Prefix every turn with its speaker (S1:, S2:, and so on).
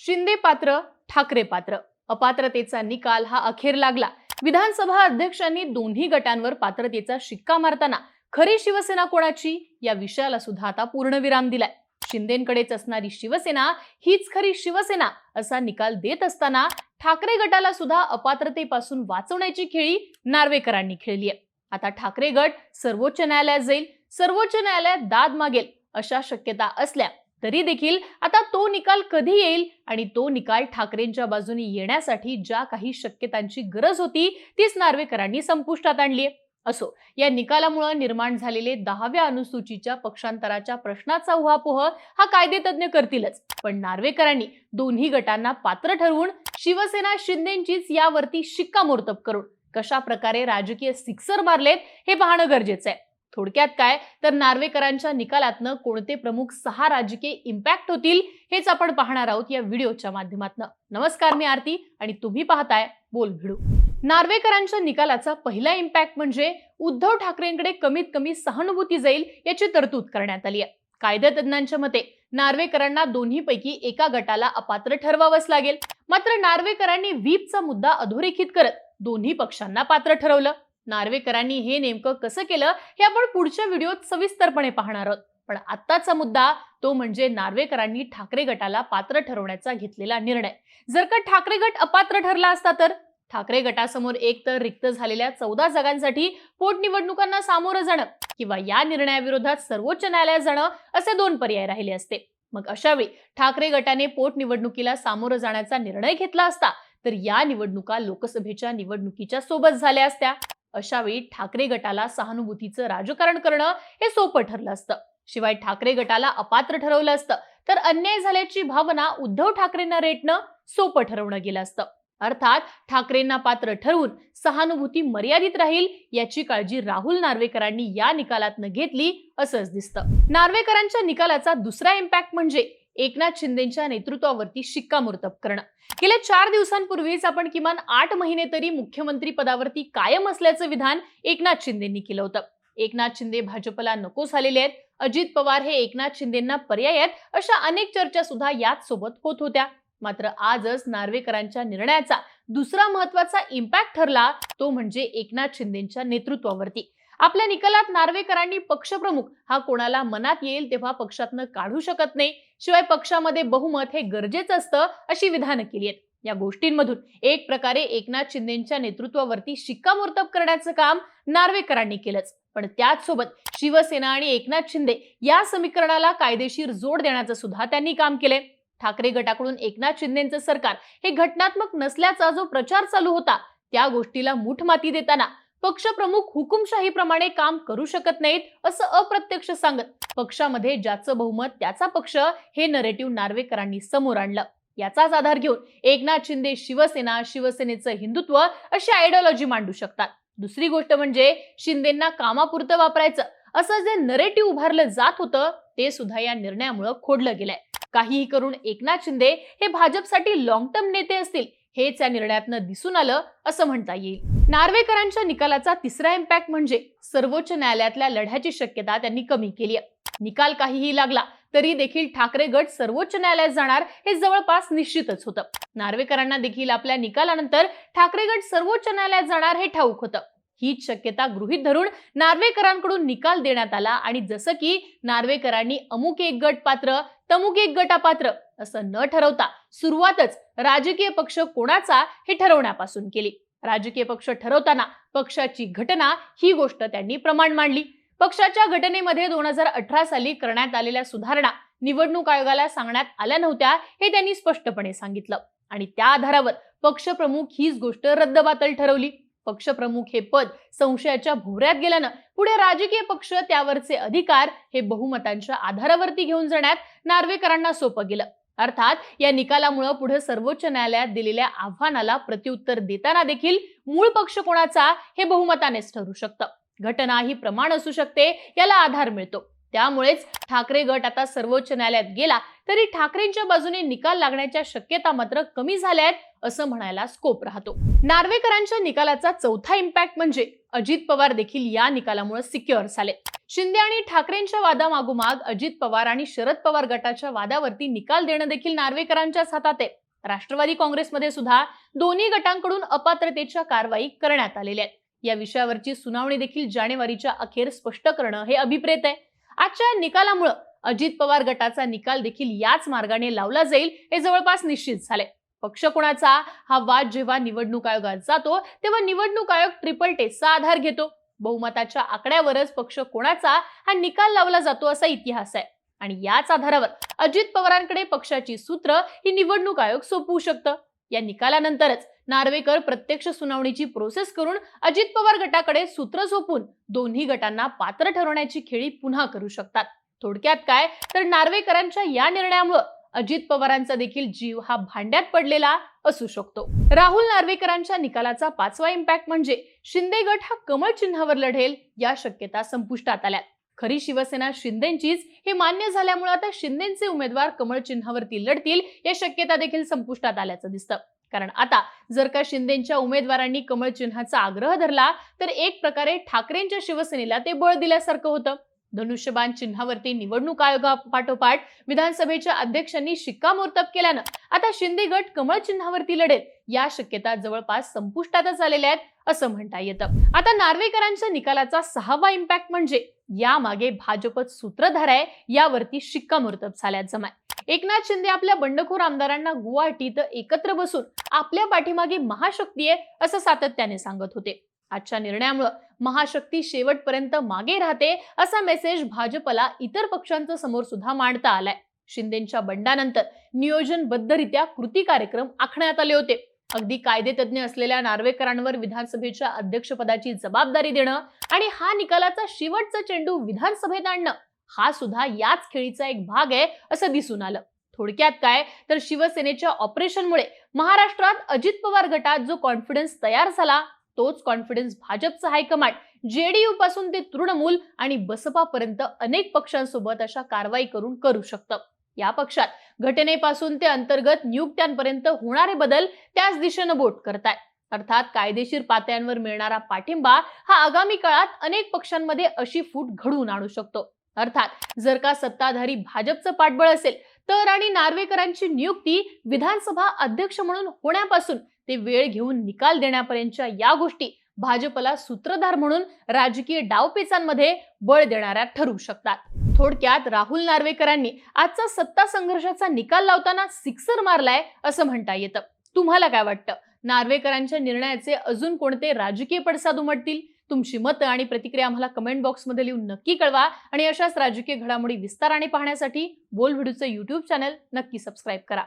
S1: शिंदे पात्र ठाकरे पात्र. अपात्रतेचा निकाल हा अखेर लागला. विधानसभा अध्यक्षांनी दोन्ही गटांवर पात्रतेचा शिक्का मारताना खरी शिवसेना कोणाची? या विषयाला सुद्धा आता पूर्णविराम दिलाय. शिंदेकडेच असणारी शिवसेना हीच खरी शिवसेना असा निकाल देत असताना ठाकरे गटाला सुद्धा अपात्रतेपासून वाचवण्याची खेळी नार्वेकरांनी खेळली आहे. आता ठाकरे गट सर्वोच्च न्यायालयात जाईल सर्वोच्च न्यायालयात दाद मागेल अशा शक्यता असल्या तरी देखील आता तो निकाल कधी येईल आणि तो निकाल ठाकरेंच्या बाजूने येण्यासाठी ज्या काही शक्यतांची गरज होती तीच नार्वेकरांनी संपुष्टात आणली असो या निकालामुळे निर्माण झालेले दहाव्या अनुसूचीच्या पक्षांतराच्या प्रश्नाचा उहापोह हा कायदेतज्ञ करतीलच. पण नार्वेकरांनी दोन्ही गटांना पात्र ठरवून शिवसेना शिंदेचीच यावरती शिक्कामोर्तब करून कशा प्रकारे राजकीय सिक्सर मारलेत हे पाहणं गरजेचं आहे. थोडक्यात काय? तर नार्वेकरांच्या निकालातनं कोणते प्रमुख सहा राजकीय इम्पॅक्ट होतील हेच आपण पाहणार आहोत या व्हिडिओच्या माध्यमातून. नमस्कार मी आरती आणि तुम्ही पाहताय बोल भिडू. नार्वेकरांच्या निकालाचा पहिला इम्पॅक्ट म्हणजे उद्धव ठाकरेंकडे कमीत कमी सहानुभूती जाईल याची तरतूद करण्यात आली आहे. कायदेतज्ञांच्या मते नार्वेकरांना दोन्हीपैकी एका गटाला अपात्र ठरवावंच लागेल. मात्र नार्वेकरांनी व्हीपचा मुद्दा अधोरेखित करत दोन्ही पक्षांना पात्र ठरवलं. नार्वेकरांनी हे नेमकं कसं केलं हे आपण पुढच्या व्हिडिओत सविस्तरपणे पाहणार आहोत. पण आत्ताचा मुद्दा तो म्हणजे नार्वेकरांनी ठाकरे गटाला पात्र ठरवण्याचा घेतलेला निर्णय. जर का ठाकरे गट अपात्र ठरला असता तर? ठाकरे गटासमोर एक तर रिक्त झालेल्या चौदा जागांसाठी पोटनिवडणुकांना सामोरं जाणं किंवा या निर्णयाविरोधात सर्वोच्च न्यायालयात जाणं असे दोन पर्याय राहिले असते. मग अशावेळी ठाकरे गटाने पोटनिवडणुकीला सामोरं जाण्याचा निर्णय घेतला असता तर या निवडणुका लोकसभेच्या निवडणुकीच्या सोबत झाल्या असत्या. अशावेळी ठाकरे गटाला सहानुभूतीचं राजकारण करणं हे सोपं ठरलं असतं. शिवाय ठाकरे गटाला अपात्र ठरवलं असतं तर अन्याय झाल्याची भावना उद्धव ठाकरेंना रेटणं सोपं ठरवणं गेलं असतं. अर्थात ठाकरेंना पात्र ठरवून सहानुभूती मर्यादित राहील याची काळजी राहुल नार्वेकरांनी या निकालातनं घेतली असंच दिसतं. नार्वेकरांच्या निकालाचा दुसरा इम्पॅक्ट म्हणजे एकनाथ शिंदेच्या नेतृत्वावरती शिक्कामोर्तब करणं. गेल्या चार दिवसांपूर्वीच आपण किमान आठ महिने तरी मुख्यमंत्री पदावरती कायम असल्याचं विधान एकनाथ शिंदेंनी केलं होतं. एकनाथ शिंदे भाजपला नको झालेले आहेत. अजित पवार हे एकनाथ शिंदेंना पर्याय आहेत अशा अनेक चर्चा सुद्धा याच सोबत होत होत्या. मात्र आजच नार्वेकरांच्या निर्णयाचा दुसरा महत्त्वाचा इम्पॅक्ट ठरला तो म्हणजे एकनाथ शिंदेच्या नेतृत्वावरती. आपल्या निकालात नार्वेकरांनी पक्षप्रमुख हा कोणाला मनात येईल तेव्हा पक्षातनं काढू शकत नाही. शिवाय पक्षामध्ये बहुमत हे गरजेचं असतं अशी विधानं केली आहेत. या गोष्टींमधून एक प्रकारे एकनाथ शिंदेच्या नेतृत्वावरती शिक्कामोर्तब करण्याचं काम नार्वेकरांनी केलंच. पण त्याच सोबत शिवसेना आणि एकनाथ शिंदे या समीकरणाला कायदेशीर जोड देण्याचं सुद्धा त्यांनी काम केलंय. ठाकरे गटाकडून एकनाथ शिंदेचं सरकार हे घटनात्मक नसल्याचा जो प्रचार चालू होता त्या गोष्टीला मूठमाती देताना पक्षप्रमुख हुकुमशाहीप्रमाणे काम करू शकत नाहीत असं अप्रत्यक्ष सांगत पक्षामध्ये ज्याचं बहुमत त्याचा पक्ष हे नरेटिव्ह नार्वेकरांनी समोर आणलं. याचाच आधार घेऊन एकनाथ शिंदे शिवसेना शिवसेनेचं हिंदुत्व अशी आयडिओलॉजी मांडू शकतात. दुसरी गोष्ट म्हणजे शिंदेना कामापुरतं वापरायचं असं जे नरेटिव्ह उभारलं जात होतं ते सुद्धा या निर्णयामुळे खोडलं गेलंय. काहीही करून एकनाथ शिंदे हे भाजपसाठी लॉंग टर्म नेते असतील हेच या निर्णयातनं दिसून आलं असं म्हणता येईल. नार्वेकरांच्या निकालाचा तिसरा इम्पॅक्ट म्हणजे सर्वोच्च न्यायालयातल्या लढ्याची शक्यता त्यांनी कमी केली आहे. निकाल काहीही लागला तरी देखील ठाकरे गट सर्वोच्च न्यायालयात जाणार हे जवळपास निश्चितच होतं. नार्वेकरांना देखील आपल्या निकालानंतर ठाकरे गट सर्वोच्च न्यायालयात जाणार हे ठाऊक होतं. हीच शक्यता गृहीत धरून नार्वेकरांकडून निकाल देण्यात आला आणि जसं की नार्वेकरांनी अमुक एक गट पात्र तमुक एक गट अपात्र असं न ठरवता सुरुवातच राजकीय पक्ष कोणाचा हे ठरवण्यापासून केली. राजकीय पक्ष ठरवताना पक्षाची घटना ही गोष्ट त्यांनी प्रमाण मांडली. पक्षाच्या घटनेमध्ये दोन हजार अठरा साली करण्यात आलेल्या सुधारणा निवडणूक आयोगाला सांगण्यात आल्या नव्हत्या हे त्यांनी स्पष्टपणे सांगितलं आणि त्या आधारावर पक्षप्रमुख हीच गोष्ट रद्दबातल ठरवली. पक्षप्रमुख हे पद संशयाच्या भोवऱ्यात गेल्यानं पुढे राजकीय पक्ष त्यावरचे अधिकार हे बहुमतांच्या आधारावरती घेऊन जाण्यात नार्वेकरांना सोपं गेलं. अर्थात या निकालामुळे पुढे सर्वोच्च न्यायालयात दिलेल्या आव्हानाला प्रत्युत्तर देताना देखील मूळ पक्ष कोणाचा हे बहुमतानेच ठरू शकतं. घटना ही प्रमाण असू शकते याला आधार मिळतो. त्यामुळेच ठाकरे गट आता सर्वोच्च न्यायालयात गेला तरी ठाकरेंच्या बाजूने निकाल लागण्याच्या शक्यता मात्र कमी झाल्या आहेत असं म्हणायला स्कोप राहतो. नार्वेकरांच्या निकालाचा चौथा इम्पॅक्ट म्हणजे अजित पवार देखील या निकालामुळे सिक्युअर झाले. शिंदे आणि ठाकरेंच्या वादामागोमाग अजित पवार आणि शरद पवार गटाच्या वादावरती निकाल देणं देखील नार्वेकरांच्याच हातात आहे. राष्ट्रवादी काँग्रेसमध्ये सुद्धा दोन्ही गटांकडून अपात्रतेच्या कारवाई करण्यात आलेल्या आहेत. या विषयावरची सुनावणी देखील जानेवारीच्या अखेर स्पष्ट करणं हे अभिप्रेत आहे. आजच्या निकालामुळं अजित पवार गटाचा निकाल देखील याच मार्गाने लावला जाईल हे जवळपास निश्चित झाले पक्ष कोणाचा? हा वाद जेव्हा निवडणूक आयोगात जातो तेव्हा निवडणूक आयोग ट्रिपल टेस्टचा आधार घेतो. बहुमताच्या आकड्यावरच पक्ष कोणाचा? हा निकाल लावला जातो असा इतिहास आहे. आणि याच आधारावर अजित पवारांकडे पक्षाची सूत्र ही निवडणूक आयोग सोपवू शकतं. या निकालानंतरच नार्वेकर प्रत्यक्ष सुनावणीची प्रोसेस करून अजित पवार गटाकडे सूत्र झोपून दोन्ही गटांना पात्र ठरवण्याची खेळी पुन्हा करू शकतात. थोडक्यात काय? तर नार्वेकरांच्या या निर्णयामुळे अजित पवारांचा देखील जीव हा भांड्यात पडलेला असू शकतो. राहुल नार्वेकरांच्या निकालाचा पाचवा इम्पॅक्ट म्हणजे शिंदे गट हा कमळ चिन्हावर लढेल या शक्यता संपुष्टात आल्यात. खरी शिवसेना शिंदेचीच हे मान्य झाल्यामुळे आता शिंदेचे उमेदवार कमळ चिन्हावरती लढतील या शक्यता देखील संपुष्टात आल्याचं दिसतं. कारण आता जर का शिंदेच्या उमेदवारांनी कमळ चिन्हाचा आग्रह धरला तर एक प्रकारे ठाकरेंच्या शिवसेनेला ते बळ दिल्यासारखं होतं. धनुष्यबाण चिन्हावरती निवडणूक आयोगापाठोपाठ विधानसभेच्या अध्यक्षांनी शिक्कामोर्तब केल्यानं आता शिंदे गट कमळ चिन्हावरती लढेल. या शक्यता जवळपास संपुष्टातच आलेल्या आहेत असं म्हणता येतं. आता नार्वेकरांच्या निकालाचा सहावा इम्पॅक्ट म्हणजे यामागे भाजपत सूत्रधार आहे यावरती शिक्कामोर्तब झाल्याचं माय एकनाथ शिंदे आपल्या बंडखोर आमदारांना गुवाहाटीत एकत्र बसून आपल्या पाठीमागे महाशक्ती आहे असं सातत्याने सांगत होते. आजच्या निर्णयामुळे महाशक्ती शेवटपर्यंत मागे राहते असा मेसेज भाजपला इतर पक्षांचं समोर सुद्धा मांडता आलाय. शिंदेच्या बंडानंतर नियोजनबद्धरित्या कृती कार्यक्रम आखण्यात आले होते. अगदी कायदेतज्ञ असलेल्या नार्वेकरांवर विधानसभेच्या अध्यक्षपदाची जबाबदारी देणं आणि हा निकालाचा शेवटचा चेंडू विधानसभेत आणणं हा सुद्धा याच खेळीचा एक भाग आहे असं दिसून आलं. थोडक्यात काय? तर शिवसेनेच्या ऑपरेशनमुळे महाराष्ट्रात अजित पवार गटात जो कॉन्फिडन्स तयार झाला तोच कॉन्फिडन्स भाजपचा हायकमांड. जेडीयू पासून ते तृणमूल आणि बसपापर्यंत अनेक पक्षांसोबत अशा कारवाई करून करू शकतं. या पक्षात घटनेपासून ते अंतर्गत नियुक्त्यांपर्यंत होणारे बदल त्याच दिशेनं बोट करताय. अर्थात कायदेशीर पातळ्यांवर मिळणारा पाठिंबा हा आगामी काळात अनेक पक्षांमध्ये अशी फूट घडवून आणू शकतो. अर्थात जर का सत्ताधारी भाजपचं पाठबळ असेल तर आणि नार्वेकरांची नियुक्ती विधानसभा अध्यक्ष म्हणून होण्यापासून ते वेळ घेऊन निकाल देण्यापर्यंतच्या या गोष्टी भाजपला सूत्रधार म्हणून राजकीय डावपेचांमध्ये बळ देणाऱ्या ठरू शकतात. थोडक्यात राहुल नार्वेकरांनी आजचा सत्ता संघर्षाचा निकाल लावताना सिक्सर मारलाय असं म्हणता येतं. तुम्हाला काय वाटतं? नार्वेकरांच्या निर्णयाचे अजून कोणते राजकीय पडसाद उमटतील? तुमची मतं आणि प्रतिक्रिया आम्हाला कमेंट बॉक्समध्ये लिहून नक्की कळवा. आणि अशाच राजकीय घडामोडी विस्ताराने पाहण्यासाठी बोल व्हिडिओचं युट्यूब चॅनल नक्की सबस्क्राईब करा.